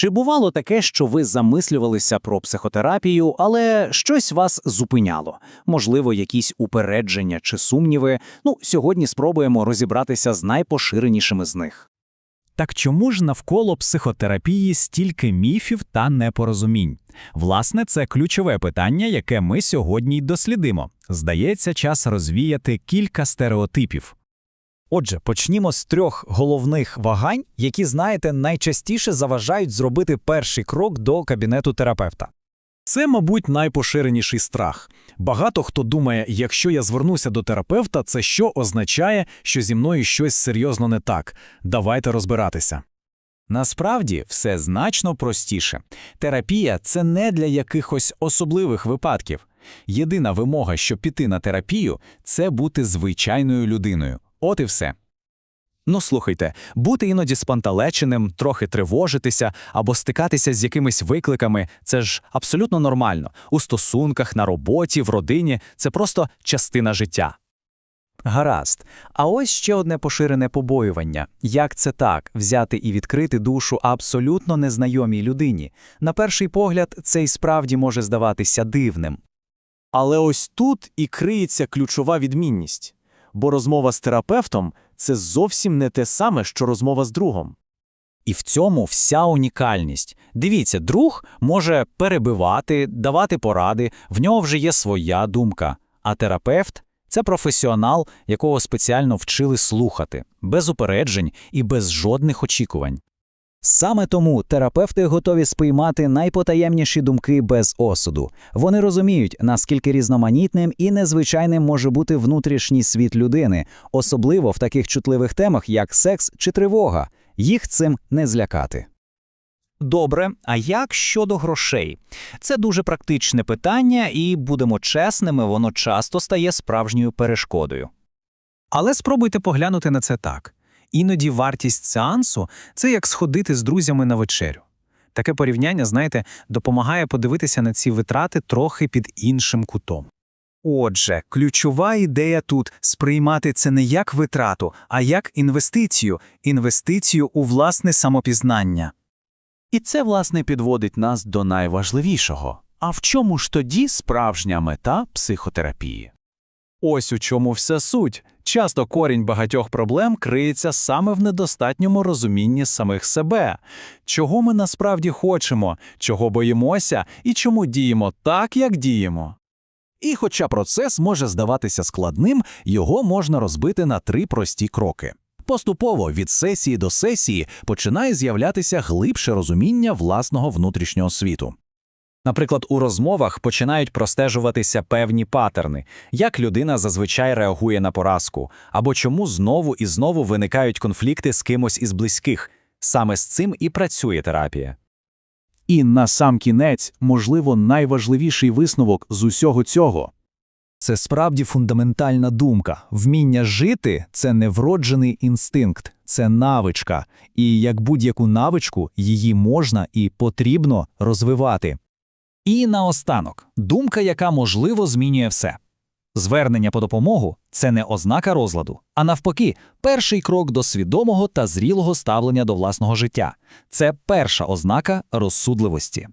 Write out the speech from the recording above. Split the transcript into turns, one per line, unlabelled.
Чи бувало таке, що ви замислювалися про психотерапію, але щось вас зупиняло? Можливо, якісь упередження чи сумніви? Ну, сьогодні спробуємо розібратися з найпоширенішими з них.
Так чому ж навколо психотерапії стільки міфів та непорозумінь? Власне, це ключове питання, яке ми сьогодні й дослідимо. Здається, час розвіяти кілька стереотипів.
Отже, почнімо з трьох головних вагань, які, знаєте, найчастіше заважають зробити перший крок до кабінету терапевта.
Це, мабуть, найпоширеніший страх. Багато хто думає, якщо я звернуся до терапевта, це що означає, що зі мною щось серйозно не так. Давайте розбиратися.
Насправді все значно простіше. Терапія це не для якихось особливих випадків. Єдина вимога, щоб піти на терапію, це бути звичайною людиною. От і все.
Ну слухайте, бути іноді спанталеченим, трохи тривожитися або стикатися з якимись викликами це ж абсолютно нормально. У стосунках, на роботі, в родині це просто частина життя.
Гаразд. А ось ще одне поширене побоювання. Як це так взяти і відкрити душу абсолютно незнайомій людині? На перший погляд, це й справді може здаватися дивним.
Але ось тут і криється ключова відмінність. Бо розмова з терапевтом це зовсім не те саме, що розмова з другом.
І в цьому вся унікальність. Дивіться, друг може перебивати, давати поради, в нього вже є своя думка. А терапевт це професіонал, якого спеціально вчили слухати, без упереджень і без жодних очікувань.
Саме тому терапевти готові сприймати найпотаємніші думки без осуду. Вони розуміють, наскільки різноманітним і незвичайним може бути внутрішній світ людини, особливо в таких чутливих темах, як секс чи тривога. Їх цим не злякати.
Добре, а як щодо грошей? Це дуже практичне питання, і будемо чесними, воно часто стає справжньою перешкодою.
Але спробуйте поглянути на це так. Іноді вартість сеансу це як сходити з друзями на вечерю. Таке порівняння, знаєте, допомагає подивитися на ці витрати трохи під іншим кутом. Отже, ключова ідея тут сприймати це не як витрату, а як інвестицію, інвестицію у власне самопізнання.
І це, власне, підводить нас до найважливішого. А в чому ж тоді справжня мета психотерапії?
Ось у чому вся суть. Часто корінь багатьох проблем криється саме в недостатньому розумінні самих себе, чого ми насправді хочемо, чого боїмося і чому діємо так, як діємо. І хоча процес може здаватися складним, його можна розбити на три прості кроки. Поступово від сесії до сесії починає з'являтися глибше розуміння власного внутрішнього світу.
Наприклад, у розмовах починають простежуватися певні патерни, як людина зазвичай реагує на поразку, або чому знову і знову виникають конфлікти з кимось із близьких. Саме з цим і працює терапія.
І на сам кінець, можливо, найважливіший висновок з усього цього.
Це справді фундаментальна думка. Вміння жити це не вроджений інстинкт, це навичка. І як будь-яку навичку, її можна і потрібно розвивати.
І наостанок, думка, яка можливо змінює все. Звернення по допомогу це не ознака розладу, а навпаки, перший крок до свідомого та зрілого ставлення до власного життя. Це перша ознака розсудливості.